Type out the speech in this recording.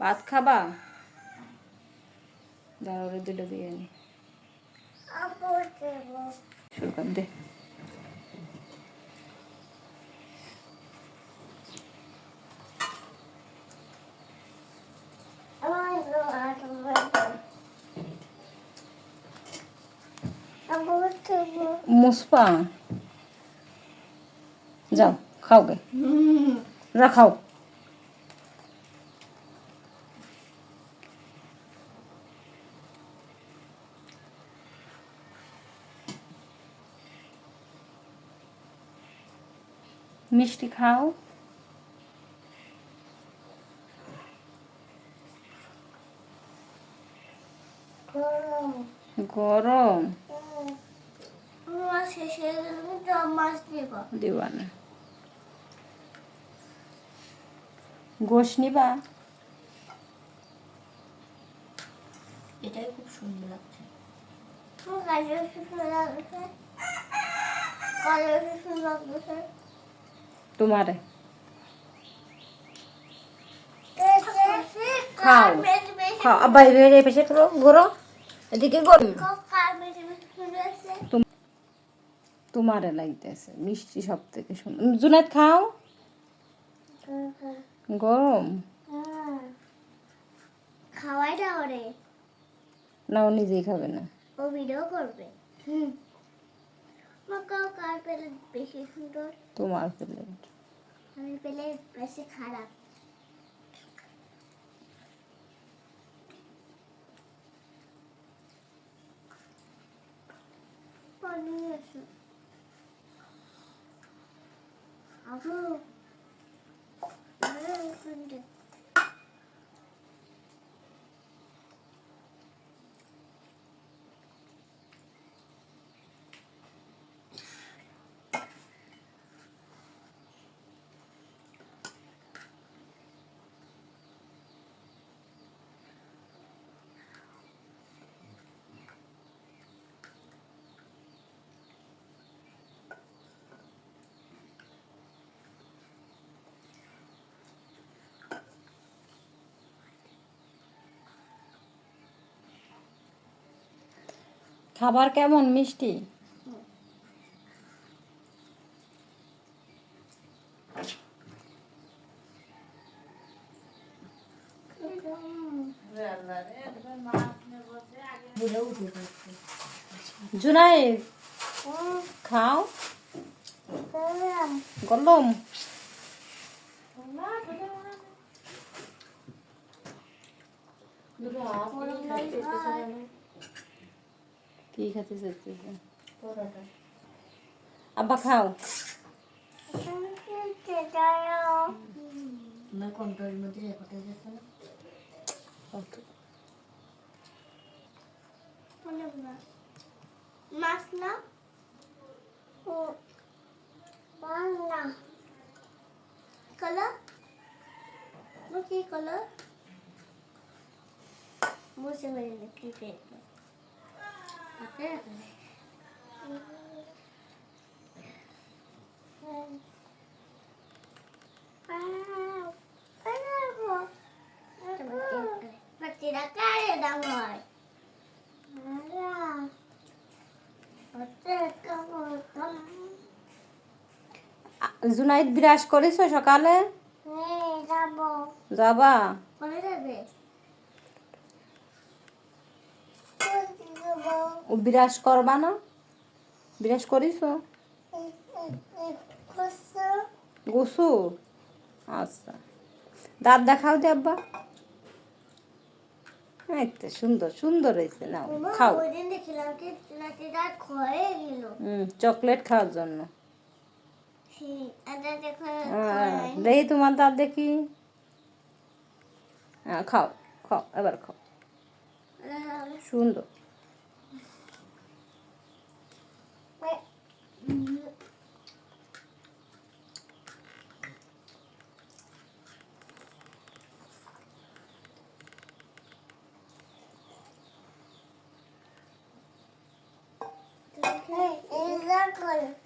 ভাত খাবা? দাঁড়া দিল দুটো দিয়ে নি দে। মুসপা। যাও খাও গে যা খাও। মিষ্টি খাও গরম। মাছ শেষে তো মাছ দিব দিবা না গোশ নিবা? এটাই খুব সুন্দর লাগছে। কালো শুকনো লাগছে কালো শুকনো লাগছে তোমারে। খাও। খাও। আব্বা এবারে করো গরো এদিকে তোমারে লাগতেছে মিষ্টি সব থেকে সুন্দর। জুনাইদ খাও। গরম। খাওয়াই না ওরে না ও নিজেই খাবে না। ও ভিডিও করবে। কার পেলে বেশি সুন্দর। তোমার আমি পেলে বেশি খারাপ। 아구. 아유, 근데. খাবার কেমন মিষ্টি? জুনাইদ খাও। গরম। দুটো হাত দিয়ে খেতে খেতে গেল। কি খেতে চাইতেছে। আব্বা খাও। না কন্ট্রোলের মধ্যে রেকর্ড যাচ্ছে না মাছ ও বাংলা কালার? কি কালার? বুঝতে পারি না কি জুনাইদ বিরাজ করেছ সকালে? যাবা। কোনে যাবে ও বিরাজ করবা না? বিরাজ করিছো গোসু আচ্ছা। দাঁত দেখাও দে আব্বা। তো সুন্দর সুন্দর হয়েছে নাও খাও। চকলেট খাওয়ার জন্য। দেখি তোমার দাঁত দেখি। হ্যাঁ খাও খাও এবার খাও। সুন্দর। করো